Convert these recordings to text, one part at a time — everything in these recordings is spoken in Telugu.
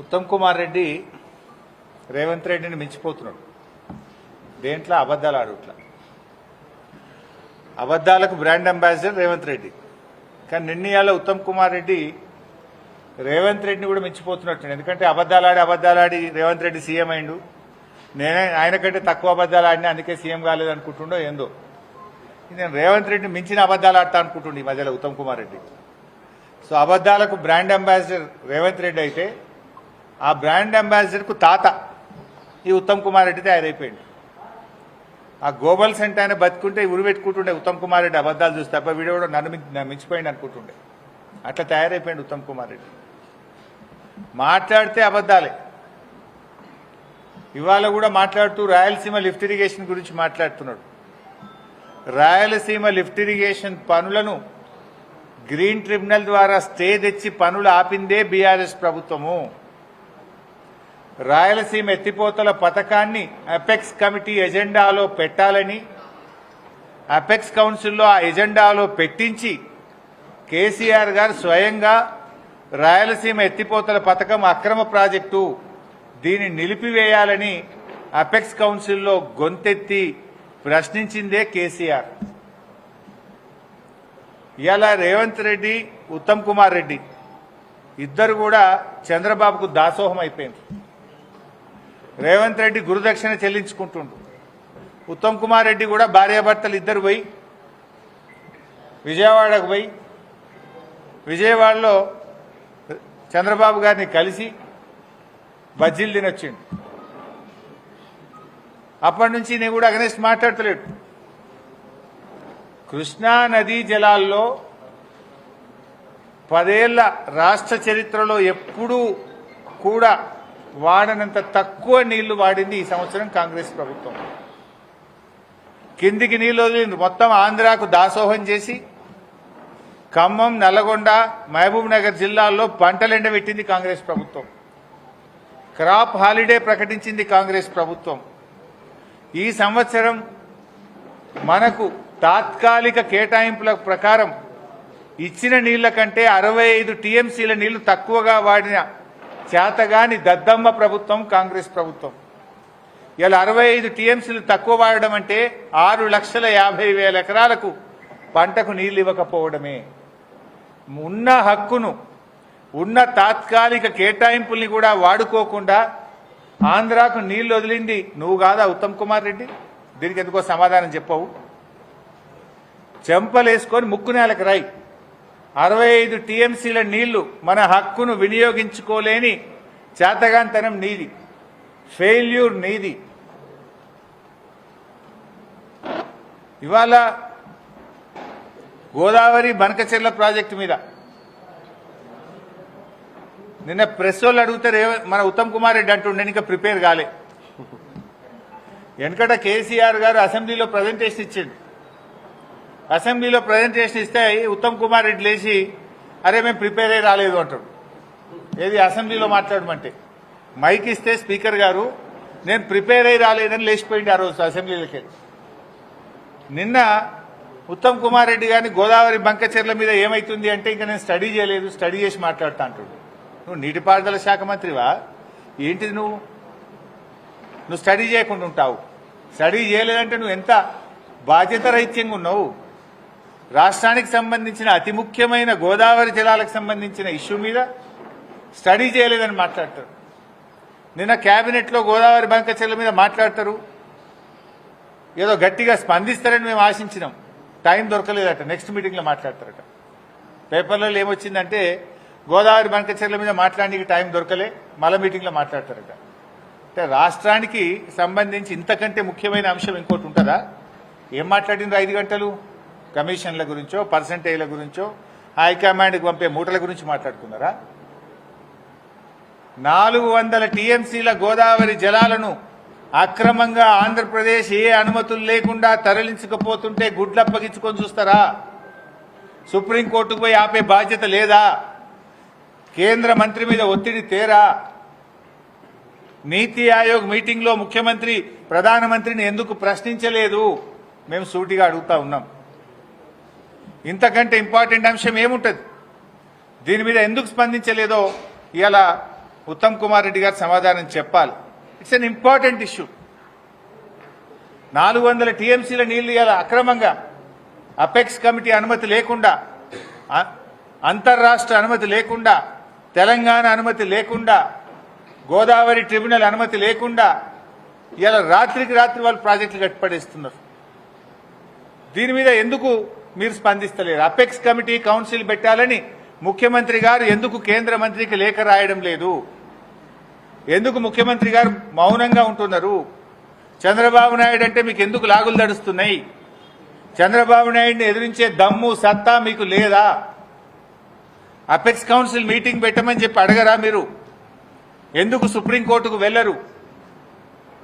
ఉత్తమ్ కుమార్ రెడ్డి రేవంత్ రెడ్డిని మించిపోతున్నాడు. దేంట్లో? అబద్ధాలు ఆడుట్లా. అబద్ధాలకు బ్రాండ్ అంబాసిడర్ రేవంత్ రెడ్డి. కానీ నిన్నయాల ఉత్తమ్ కుమార్ రెడ్డి రేవంత్ రెడ్డిని కూడా మించిపోతున్నట్టు ఎందుకంటే అబద్ధాలాడి అబద్ధాలాడి రేవంత్ రెడ్డి సీఎం అయిండు. నేనే ఆయన కంటే తక్కువ అబద్ధాలు ఆడినా అందుకే సీఎం కాలేదు అనుకుంటుండో ఏందో. నేను రేవంత్ రెడ్డిని మించిన అబద్ధాలు ఆడతా అనుకుంటుండే ఈ మధ్యలో ఉత్తమ్ కుమార్ రెడ్డి. సో అబద్ధాలకు బ్రాండ్ అంబాసిడర్ రేవంత్ రెడ్డి అయితే ఆ బ్రాండ్ అంబాసిడర్కు తాత ఈ ఉత్తమ్ కుమార్ రెడ్డి తయారైపోయింది ఆ గోబల్ సెంట్ ఆయన బతుకుంటే ఉరి పెట్టుకుంటుండే ఉత్తమ్ కుమార్ రెడ్డి అబద్ధాలు చూస్తే తప్ప వీడు కూడా నన్ను నన్ను మించిపోయింది అనుకుంటుండే. అట్లా తయారైపోయింది ఉత్తమ్ కుమార్ రెడ్డి. మాట్లాడితే అబద్ధాలే. ఇవాళ కూడా మాట్లాడుతూ రాయలసీమ లిఫ్ట్ ఇరిగేషన్ గురించి మాట్లాడుతున్నాడు. రాయలసీమ లిఫ్ట్ ఇరిగేషన్ పనులను గ్రీన్ ట్రిబ్యునల్ ద్వారా స్టే తెచ్చి పనులు ఆపిందే బీఆర్ఎస్ ప్రభుత్వము. రాయలసీమ ఎత్తిపోతల పథకాన్ని అపెక్స్ కమిటీ ఎజెండాలో పెట్టాలని అపెక్స్ కౌన్సిల్లో ఆ ఎజెండాలో పెట్టించి కేసీఆర్ గారు స్వయంగా రాయలసీమ ఎత్తిపోతల పథకం అక్రమ ప్రాజెక్టు దీన్ని నిలిపివేయాలని అపెక్స్ కౌన్సిల్లో గొంతెత్తి ప్రశ్నించిందే కేసీఆర్. ఇలా రేవంత్ రెడ్డి ఉత్తమ్ కుమార్ రెడ్డి. ఇద్దరు కూడా చంద్రబాబుకు దాసోహం అయిపోయింది రేవంత్ రెడ్డి గురుదక్షిణ చెల్లించుకుంటుండు. ఉత్తమ్ కుమార్ రెడ్డి కూడా భార్యాభర్తలు ఇద్దరు పోయి విజయవాడకు పోయి విజయవాడలో చంద్రబాబు గారిని కలిసి బజ్జీలు తినొచ్చిండు. అప్పటి నుంచి నేను కూడా అగనెస్ట్ మాట్లాడతలేడు. కృష్ణా నదీ జలాల్లో పదేళ్ళ రాష్ట్ర చరిత్రలో ఎప్పుడూ కూడా వాడనంత తక్కువ నీళ్ళు వాడింది ఈ సంవత్సరం కాంగ్రెస్ ప్రభుత్వం. కిందికి నీళ్ళు వదిలింది. మొత్తం ఆంధ్రాకు దాసోహం చేసి ఖమ్మం నల్లగొండ మహబూబ్ నగర్ జిల్లాల్లో పంటలు ఎండబెట్టింది కాంగ్రెస్ ప్రభుత్వం. క్రాప్ హాలిడే ప్రకటించింది కాంగ్రెస్ ప్రభుత్వం. ఈ సంవత్సరం మనకు తాత్కాలిక కేటాయింపుల ప్రకారం ఇచ్చిన నీళ్ళ కంటే అరవై ఐదు టీఎంసీల నీళ్ళు తక్కువగా వాడిన చేతగాని దద్దమ్మ ప్రభుత్వం కాంగ్రెస్ ప్రభుత్వం. ఇలా అరవై ఐదు టీఎంసీలు తక్కువ వాడడం అంటే ఆరు లక్షల యాభై వేల ఎకరాలకు పంటకు నీళ్ళు ఇవ్వకపోవడమే. ఉన్న హక్కును ఉన్న తాత్కాలిక కేటాయింపుల్ని కూడా వాడుకోకుండా ఆంధ్రాకు నీళ్ళు వదిలింది నువ్వు కాదా ఉత్తమ్ కుమార్ రెడ్డి? దీనికి ఎందుకో సమాధానం చెప్పవు. చెంపలేసుకొని ముక్కు నేలకు రాయి. అరవై ఐదు టీఎంసీల నీళ్ళు మన హక్కును వినియోగించుకోలేని చేతగాంతనం నీది. ఫెయిల్యూర్ నీది. ఇవాళ గోదావరి బనకచెర్ల ప్రాజెక్టు మీద. నిన్న ప్రెస్ వాళ్ళు అడిగితే రేవ- మన ఉత్తమ్ కుమార్ రెడ్డి అంటుండే ఇంకా ప్రిపేర్ కాలే. వెనకట కేసీఆర్ గారు అసెంబ్లీలో ప్రజెంటేషన్ ఇచ్చిండు. అసెంబ్లీలో ప్రజెంటేషన్ ఇస్తే ఉత్తమ్ కుమార్ రెడ్డి లేచి అరే మేము ప్రిపేర్ అయ్యి రాలేదు అంటాడు. ఏది అసెంబ్లీలో మాట్లాడమంటే. మైక్ ఇస్తే స్పీకర్ గారు నేను ప్రిపేర్ అయ్యి రాలేదని లేచిపోయింది ఆ రోజు అసెంబ్లీలోకి. నిన్న ఉత్తమ్ కుమార్ రెడ్డి గారిని గోదావరి బంకచెర్ల మీద ఏమైతుంది అంటే ఇంకా నేను స్టడీ చేయలేదు స్టడీ చేసి మాట్లాడుతా అంటాడు. నువ్వు నీటిపారుదల శాఖ మంత్రివా? ఏంటిది నువ్వు? నువ్వు స్టడీ చేయకుండా ఉంటావు. స్టడీ చేయలేదంటే నువ్వు ఎంత బాధ్యత రహిత్యంగా ఉన్నావు? రాష్ట్రానికి సంబంధించిన అతి ముఖ్యమైన గోదావరి జలాలకు సంబంధించిన ఇష్యూ మీద స్టడీ చేయలేదని మాట్లాడతారు. నిన్న కేబినెట్లో గోదావరి బంక బంకచెర్ల మీద మాట్లాడతారు. ఏదో గట్టిగా స్పందిస్తారని మేము ఆశించినాం. టైం దొరకలేదట. నెక్స్ట్ మీటింగ్లో మాట్లాడతారట. పేపర్లలో ఏమొచ్చిందంటే గోదావరి బంకచెర్ల మీద మాట్లాడడానికి టైం దొరకలే మల మీటింగ్లో మాట్లాడతారట. అంటే రాష్ట్రానికి సంబంధించి ఇంతకంటే ముఖ్యమైన అంశం ఇంకోటి ఉంటుందా? ఏం మాట్లాడింది ఐదు గంటలు? కమిషన్ల గురించో పర్సంటేజ్ల గురించో హైకమాండ్కి పంపే మూటల గురించి మాట్లాడుకున్నారా? నాలుగు వందల టీఎంసీల గోదావరి జలాలను అక్రమంగా ఆంధ్రప్రదేశ్ ఏ అనుమతులు లేకుండా తరలించకపోతుంటే గుడ్లప్పగించుకొని చూస్తారా? సుప్రీంకోర్టుకు పోయి ఆపే బాధ్యత లేదా? కేంద్ర మంత్రి మీద ఒత్తిడి తేరా? నీతి ఆయోగ్ మీటింగ్లో ముఖ్యమంత్రి ప్రధానమంత్రిని ఎందుకు ప్రశ్నించలేదు? మేము సూటిగా అడుగుతా ఉన్నాం. ఇంతకంటే ఇంపార్టెంట్ అంశం ఏముంటుంది? దీని మీద ఎందుకు స్పందించలేదో ఇవాళ ఉత్తమ్ కుమార్ రెడ్డి గారు సమాధానం చెప్పాలి. ఇట్స్ అన్ ఇంపార్టెంట్ ఇష్యూ నాలుగు వందల టీఎంసీల నీళ్ళు ఇవాళ అక్రమంగా అపెక్స్ కమిటీ అనుమతి లేకుండా అంతర్రాష్ట్ర అనుమతి లేకుండా తెలంగాణ అనుమతి లేకుండా గోదావరి ట్రిబ్యునల్ అనుమతి లేకుండా ఇలా రాత్రికి రాత్రి వాళ్ళు ప్రాజెక్టులు కట్టిపడేస్తున్నారు. దీని మీద ఎందుకు మీరు స్పందిస్తలేరు. అపెక్స్ కమిటీ కౌన్సిల్ పెట్టాలని ముఖ్యమంత్రి గారు ఎందుకు కేంద్ర మంత్రికి లేఖ రాయడం లేదు? ఎందుకు ముఖ్యమంత్రి గారు మౌనంగా ఉంటున్నారు? చంద్రబాబు నాయుడు అంటే మీకు ఎందుకు లాగులు దడుస్తున్నాయి చంద్రబాబు నాయుడిని ఎదిరించే దమ్ము సత్తా మీకు లేదా? అపెక్స్ కౌన్సిల్ మీటింగ్ పెట్టమని చెప్పి అడగరా మీరు? ఎందుకు సుప్రీంకోర్టుకు వెళ్ళరు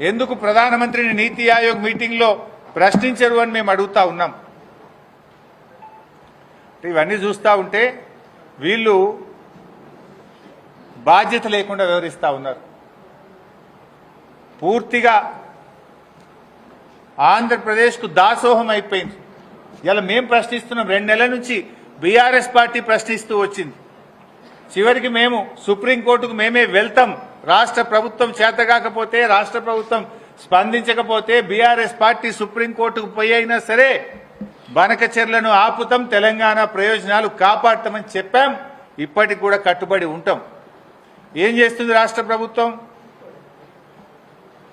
ఎందుకు ప్రధానమంత్రిని నీతి ఆయోగ్ మీటింగ్లో ప్రశ్నించరు అని మేము అడుగుతా ఉన్నాం. ఇవన్నీ చూస్తూ ఉంటే వీళ్ళు బాధ్యత లేకుండా వివరిస్తూ ఉన్నారు. పూర్తిగా ఆంధ్రప్రదేశ్కు దాసోహం అయిపోయింది. ఇలా మేము ప్రశ్నిస్తున్నాం రెండు నెలల నుంచి బీఆర్ఎస్ పార్టీ ప్రశ్నిస్తూ వచ్చింది. చివరికి మేము సుప్రీంకోర్టుకు మేమే వెళ్తాం. రాష్ట్ర ప్రభుత్వం చేతగాకపోతే రాష్ట్ర ప్రభుత్వం స్పందించకపోతే బీఆర్ఎస్ పార్టీ సుప్రీంకోర్టుకు పోయి అయినా సరే బనకచెర్లను ఆపుతాం తెలంగాణ ప్రయోజనాలు కాపాడతామని చెప్పాం. ఇప్పటికి కూడా కట్టుబడి ఉంటాం. ఏం చేస్తుంది రాష్ట్ర ప్రభుత్వం?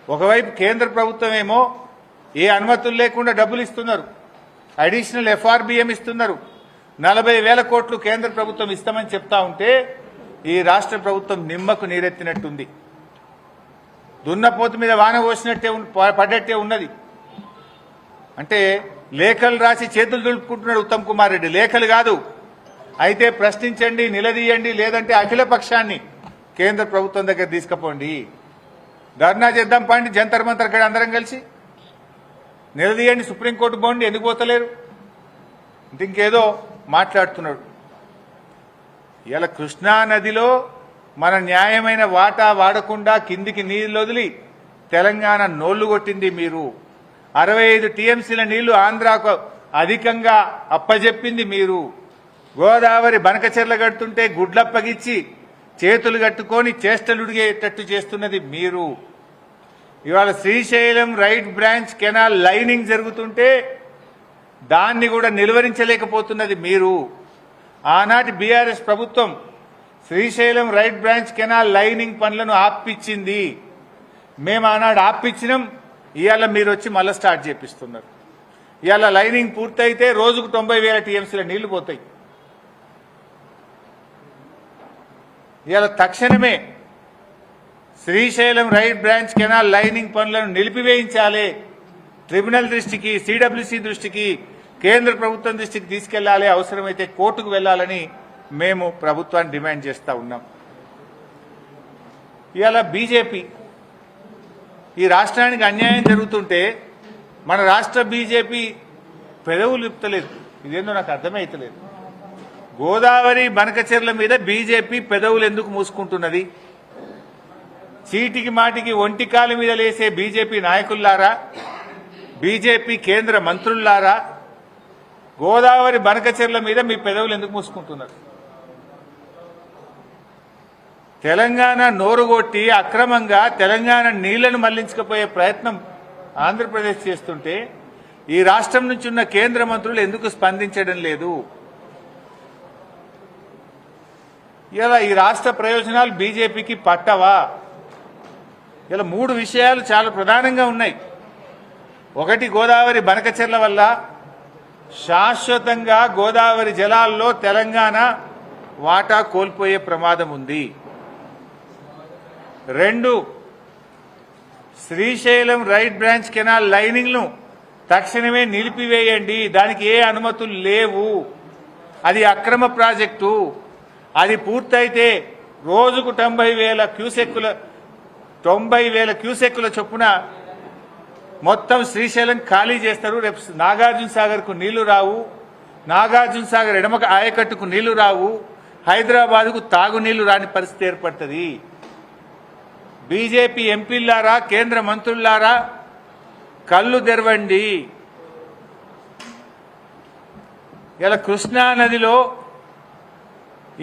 ఒకవైపు కేంద్ర ప్రభుత్వం ఏమో ఏ అనుమతులు లేకుండా డబ్బులు ఇస్తున్నారు. అడిషనల్ ఎఫ్ఆర్బిఎం ఇస్తున్నారు. నలభై వేల కోట్లు కేంద్ర ప్రభుత్వం ఇస్తామని చెప్తా ఉంటే ఈ రాష్ట్ర ప్రభుత్వం నిమ్మకు నీరెత్తినట్టుంది. దున్నపోతు మీద వాన పోసినట్టే ప- పడ్డట్టే ఉన్నది. అంటే లేఖలు రాసి చేతులు దులుపుకుంటున్నాడు ఉత్తమ్ కుమార్ రెడ్డి. లేఖలు కాదు. అయితే ప్రశ్నించండి నిలదీయండి లేదంటే అఖిల పక్షాన్ని కేంద్ర ప్రభుత్వం దగ్గర తీసుకుపోండి. ధర్నా చేద్దాం పండి జంతర్ మంతర్ అక్కడ అందరం కలిసి. నిలదీయండి సుప్రీంకోర్టు పోండి ఎందుకు పోతలేరు? ఇంకేదో మాట్లాడుతున్నాడు. ఇలా కృష్ణా నదిలో మన న్యాయమైన వాటా వాడకుండా కిందికి నీళ్ళు వదిలి తెలంగాణ నోళ్ళు కొట్టింది మీరు. అరవై ఐదు టీఎంసీల నీళ్ళు ఆంధ్రాకు అధికంగా అప్పజెప్పింది మీరు. గోదావరి బనకచెర్ల కడుతుంటే గుడ్లప్పగిచ్చి చేతులు కట్టుకొని చేష్టలుడిగేటట్టు చేస్తున్నది మీరు. ఇవాళ Srisailam right branch canal lining జరుగుతుంటే దాన్ని కూడా నిలువరించలేకపోతున్నది మీరు. ఆనాటి బీఆర్ఎస్ ప్రభుత్వం Srisailam right branch canal lining పనులను ఆపిచ్చింది. మేము ఆనాడు ఆపిచ్చినాం. ఇవాళ మీరు వచ్చి మళ్ళీ స్టార్ట్ చేపిస్తున్నారు. ఇవాళ లైనింగ్ పూర్తయితే రోజుకు తొంభై వేల టీఎంసీల నీళ్ళు పోతాయి. ఇవాళ తక్షణమే Srisailam right branch canal lining పనులను నిలిపివేయించాలి. ట్రిబ్యునల్ దృష్టికి సిడబ్ల్యూసి దృష్టికి కేంద్ర ప్రభుత్వం దృష్టికి తీసుకెళ్ళాలి. అవసరమైతే కోర్టుకు వెళ్ళాలని మేము ప్రభుత్వాన్ని డిమాండ్ చేస్తా ఉన్నాం. ఇవాళ బీజేపీ ఈ రాష్ట్రానికి అన్యాయం జరుగుతుంటే మన రాష్ట్ర బీజేపీ పెదవులు ఇప్పలేదు ఇదేందో నాకు అర్థమైతలేదు. అవుతలేదు గోదావరి బనకచెర్ల మీద బీజేపీ పెదవులు ఎందుకు మూసుకుంటున్నది? చీటికి మాటికి ఒంటికాల మీద లేసే బీజేపీ నాయకుల్లారా? బీజేపీ కేంద్ర మంత్రుల్లారా? గోదావరి బనకచెర్ల మీద మీ పెదవులు ఎందుకు మూసుకుంటున్నారు? తెలంగాణ నోరుగొట్టి అక్రమంగా తెలంగాణ నీళ్ళను మళ్ళించకపోయే ప్రయత్నం ఆంధ్రప్రదేశ్ చేస్తుంటే ఈ రాష్ట్రం నుంచి ఉన్న కేంద్ర మంత్రులు ఎందుకు స్పందించడం లేదు? ఇలా ఈ రాష్ట్ర ప్రయోజనాలు బీజేపీకి పట్టవా? ఇలా మూడు విషయాలు చాలా ప్రధానంగా ఉన్నాయి. ఒకటి గోదావరి బనకచెర్ల వల్ల శాశ్వతంగా గోదావరి జలాల్లో తెలంగాణ వాటా కోల్పోయే ప్రమాదం ఉంది. రెండు శ్రీశైలం రైట్ బ్రాంచ్ కెనాల్ లైనింగ్ను తక్షణమే నిలిపివేయండి. దానికి ఏ అనుమతులు లేవు. అది అక్రమ ప్రాజెక్టు. అది పూర్తయితే రోజుకు తొంభై వేల క్యూసెక్కుల తొంభై వేల క్యూసెక్కుల చొప్పున మొత్తం శ్రీశైలం ఖాళీ చేస్తారు. రేపు నాగార్జున సాగర్కు నీళ్ళు రావు. నాగార్జున సాగర్ ఎడమక ఆయకట్టుకు నీళ్ళు రావు. హైదరాబాద్కు తాగునీళ్ళు రాని పరిస్థితి ఏర్పడుతుంది. బీజేపీ ఎంపీలారా కేంద్ర మంత్రులారా కళ్ళు తెరవండి. ఇలా కృష్ణా నదిలో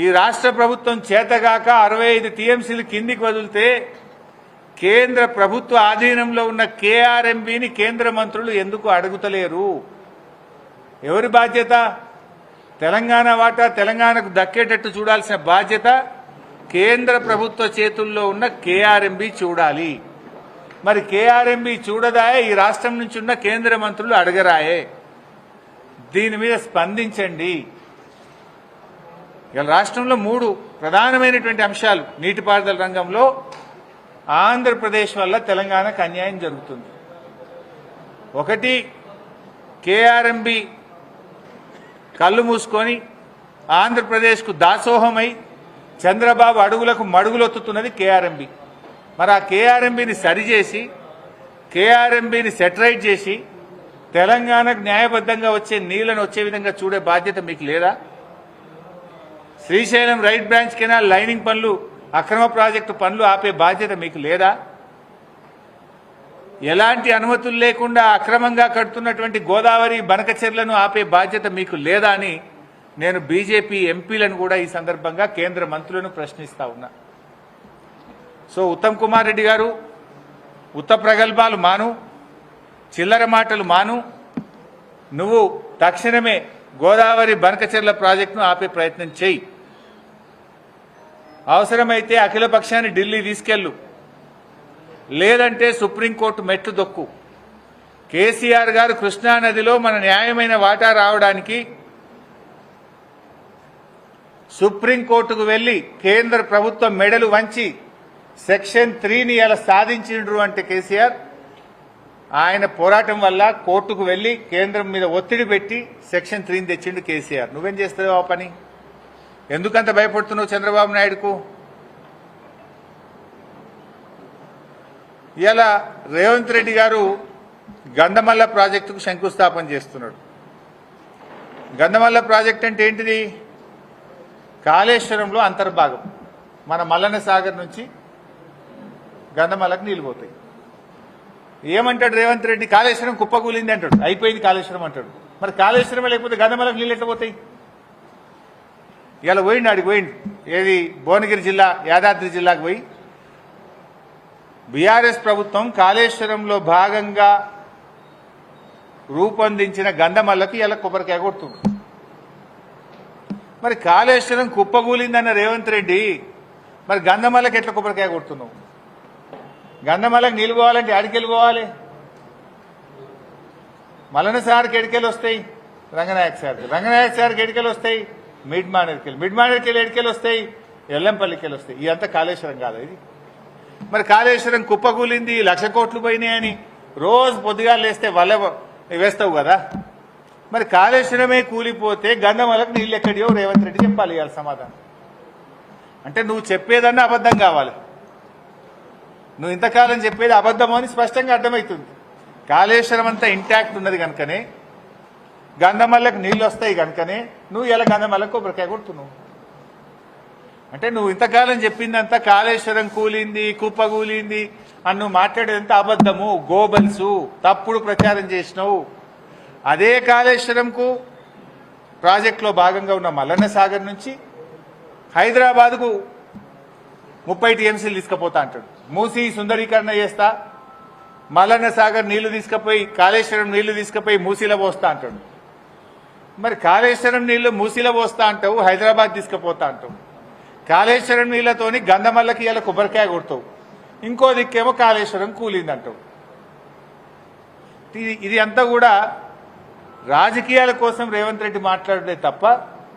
ఈ రాష్ట్ర ప్రభుత్వం చేతగాక అరవై ఐదు టీఎంసీలు కిందికి వదిలితే కేంద్ర ప్రభుత్వ ఆధీనంలో ఉన్న కేఆర్ఎంబిని కేంద్ర మంత్రులు ఎందుకు అడుగుతలేరు? ఎవరి బాధ్యత? తెలంగాణ వాటా తెలంగాణకు దక్కేటట్టు చూడాల్సిన బాధ్యత కేంద్ర ప్రభుత్వ చేతుల్లో ఉన్న కేఆర్ఎంబి చూడాలి. మరి కేఆర్ఎంబి చూడదాయే ఈ రాష్ట్రం నుంచి ఉన్న కేంద్ర మంత్రులు అడగరాయే. దీని మీద స్పందించండి. ఇలా రాష్ట్రంలో మూడు ప్రధానమైనటువంటి అంశాలు. నీటిపారుదల రంగంలో ఆంధ్రప్రదేశ్ వల్ల తెలంగాణకు అన్యాయం జరుగుతుంది. ఒకటి కేఆర్ఎంబి కళ్ళు మూసుకొని ఆంధ్రప్రదేశ్కు దాసోహమై చంద్రబాబు అడుగులకు మడుగులొత్తుతున్నది కేఆర్ఎంబి. మరి ఆ కేఆర్ఎంబిని సరిచేసి కేఆర్ఎంబిని సెటరైట్ చేసి తెలంగాణకు న్యాయబద్ధంగా వచ్చే నీళ్ళను వచ్చే విధంగా చూడే బాధ్యత మీకు లేదా? Srisailam right branch canal lining పనులు అక్రమ ప్రాజెక్టు పనులు ఆపే బాధ్యత మీకు లేదా? ఎలాంటి అనుమతులు లేకుండా అక్రమంగా కడుతున్నటువంటి గోదావరి బనకచెర్లను ఆపే బాధ్యత మీకు లేదా అని నేను బీజేపీ ఎంపీలను కూడా ఈ సందర్భంగా కేంద్ర మంత్రులను ప్రశ్నిస్తా ఉన్నా. సో ఉత్తమ్ కుమార్ రెడ్డి గారు ఉత్త ప్రగల్భాలు మాను చిల్లర మాటలు మాను నువ్వు తక్షణమే గోదావరి బనకచెర్ల ప్రాజెక్టును ఆపే ప్రయత్నం చేయి. అవసరమైతే అఖిలపక్షాన్ని ఢిల్లీ తీసుకెళ్ళు. లేదంటే సుప్రీంకోర్టు మెట్లు దొక్కు. కేసీఆర్ గారు కృష్ణానదిలో మన న్యాయమైన వాటా రావడానికి సుప్రీంకోర్టుకు వెళ్ళి కేంద్ర ప్రభుత్వం మెడలు వంచి సెక్షన్ త్రీని ఇలా సాధించిండ్రు అంటే కేసీఆర్ ఆయన పోరాటం వల్ల కోర్టుకు వెళ్ళి కేంద్రం మీద ఒత్తిడి పెట్టి సెక్షన్ త్రీని తెచ్చిండు కేసీఆర్. నువ్వేం చేస్తావు ఆ పని? ఎందుకంత భయపడుతున్నావు చంద్రబాబు నాయుడుకు? ఇలా రేవంత్ రెడ్డి గారు గంధమల్ల ప్రాజెక్టుకు శంకుస్థాపన చేస్తున్నాడు. గంధమల్ల ప్రాజెక్ట్ అంటే ఏంటిది? కాళేశ్వరంలో అంతర్భాగం. మన మల్లన్న సాగర్ నుంచి గంధమలకు నీళ్ళు పోతాయి. ఏమంటాడు రేవంత్ రెడ్డి? కాళేశ్వరం కుప్పకూలింది అంటాడు. అయిపోయింది కాళేశ్వరం అంటాడు. మరి కాళేశ్వరం లేకపోతే గంధమలకు నీళ్ళు ఎట్లా పోతాయి? ఇలా పోయిండు ఆడికి పోయిండు. ఏది? భువనగిరి జిల్లా యాదాద్రి జిల్లాకు పోయి. బీఆర్ఎస్ ప్రభుత్వం కాళేశ్వరంలో భాగంగా రూపొందించిన గంధమల్లకు ఇలా కొబ్బరికాయ కొడుతుంది మరి కాళేశ్వరం కుప్పగూలిందన్న రేవంత్ రెడ్డి మరి గంధమల్లకి ఎట్లా కొబ్బరికాయ కొడుతున్నావు? గంధమల్లకి నీళ్ళు పోవాలంటే ఆడికెళ్ళి పోవాలి? మల్లన సార్కి ఎడికెళ్ళి వస్తాయి? రంగనాయక్ సార్కి. రంగనాయక్ సార్కి ఎడికెళ్ళి వస్తాయి? మిడ్ మానేర్కెళ్ళి మిడ్ మానేర్కెళ్ళి ఎడికెళ్ళి వస్తాయి? ఎల్లంపల్లికెళ్ళి వస్తాయి. ఇదంతా కాళేశ్వరం కాదు ఇది? మరి కాళేశ్వరం కుప్పకూలింది లక్ష కోట్లు పోయినాయని రోజు పొద్దుగా లేస్తే వల్ల వేస్తావు కదా? మరి కాళేశ్వరమే కూలిపోతే గంధమలకు నీళ్ళు ఎక్కడియో రేవంత్ రెడ్డి చెప్పాలి ఇవాళ సమాధానం. అంటే నువ్వు చెప్పేదన్నా అబద్ధం కావాలి. నువ్వు ఇంతకాలం చెప్పేది అబద్ధమో అని స్పష్టంగా అర్థమవుతుంది. కాళేశ్వరం అంతా ఇంటాక్ట్ ఉన్నది కనుకనే గంధమల్లకు నీళ్ళు వస్తాయి కనుకనే నువ్వు ఇలా గంధమల్లకు కొబ్బరికాయ కొడుతున్నావు. అంటే నువ్వు ఇంతకాలం చెప్పిందంతా కాళేశ్వరం కూలింది కుప్ప కూలింది అని నువ్వు మాట్లాడేదంతా అబద్ధము గోబల్సు తప్పుడు ప్రచారం చేసినావు. అదే కాళేశ్వరంకు ప్రాజెక్టులో భాగంగా ఉన్న మల్లన్న సాగర్ నుంచి హైదరాబాద్కు ముప్పై టీఎంసీలు తీసుకుపోతా అంటాడు. మూసి సుందరీకరణ చేస్తా మల్లన్న సాగర్ నీళ్ళు తీసుకుపోయి కాళేశ్వరం నీళ్ళు తీసుకుపోయి మూసీలో పోస్తా అంటాడు. మరి కాళేశ్వరం నీళ్ళు మూసీలో పోస్తా అంటావు హైదరాబాద్ తీసుకుపోతా అంటావు. కాళేశ్వరం నీళ్ళతోని గంధమల్లకి ఇలా కొబ్బరికాయ కొడతావు. ఇంకో దిక్కేమో కాళేశ్వరం కూలిందంటావు. ఇది ఇది అంతా కూడా రాజకీయాల కోసం రేవంత్ రెడ్డి మాట్లాడలే తప్ప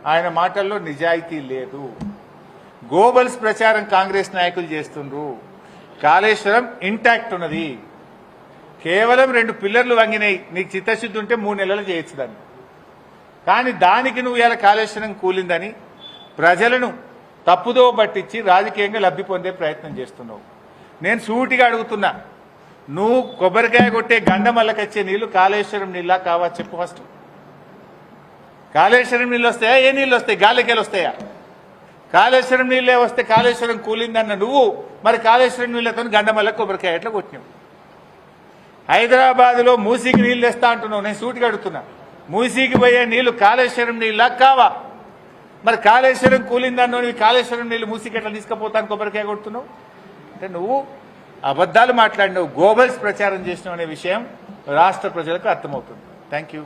ఆయన మాటల్లో నిజాయితీ లేదు. గోబల్స్ ప్రచారం కాంగ్రెస్ నాయకులు చేస్తుండ్రు. కాళేశ్వరం ఇంటాక్ట్ ఉన్నది. కేవలం రెండు పిల్లర్లు వంగినాయి. నీకు చిత్తశుద్ధి ఉంటే మూడు నెలలు చేయొచ్చు దాన్ని. కానీ దానికి నువ్వు ఇలా కాళేశ్వరం కూలిందని ప్రజలను తప్పుదో పట్టించి రాజకీయంగా లబ్ధి పొందే ప్రయత్నం చేస్తున్నావు. నేను సూటిగా అడుగుతున్నా. నువ్వు కొబ్బరికాయ కొట్టే గండమల్లకొచ్చే నీళ్ళు కాళేశ్వరం నీళ్ళ కావా చెప్పు ఫస్ట్ కాళేశ్వరం నీళ్ళు వస్తాయా? ఏ నీళ్ళు వస్తాయి? గాలికేలు వస్తాయా? కాళేశ్వరం నీళ్ళే వస్తే కాళేశ్వరం కూలిందన్న నువ్వు మరి కాళేశ్వరం నీళ్ళతో గండమల్ల కొబ్బరికాయ ఎట్లా కొట్టినావు? హైదరాబాద్లో మూసీకి నీళ్ళు తెస్తా అంటున్నావు నేను సూటికి అడుగుతున్నా. మూసీకి పోయే నీళ్ళు కాళేశ్వరం నీళ్ళ కావా? మరి కాళేశ్వరం కూలిందన్నో నీ కాళేశ్వరం నీళ్ళు మూసీకి ఎట్లా తీసుకుపోతాను కొబ్బరికాయ కొడుతున్నావు? అంటే నువ్వు అబద్ధాలు మాట్లాడినావు గోబల్స్ ప్రచారం చేసినావు అనే విషయం రాష్ట్ర ప్రజలకు అర్థమవుతుంది. Thank you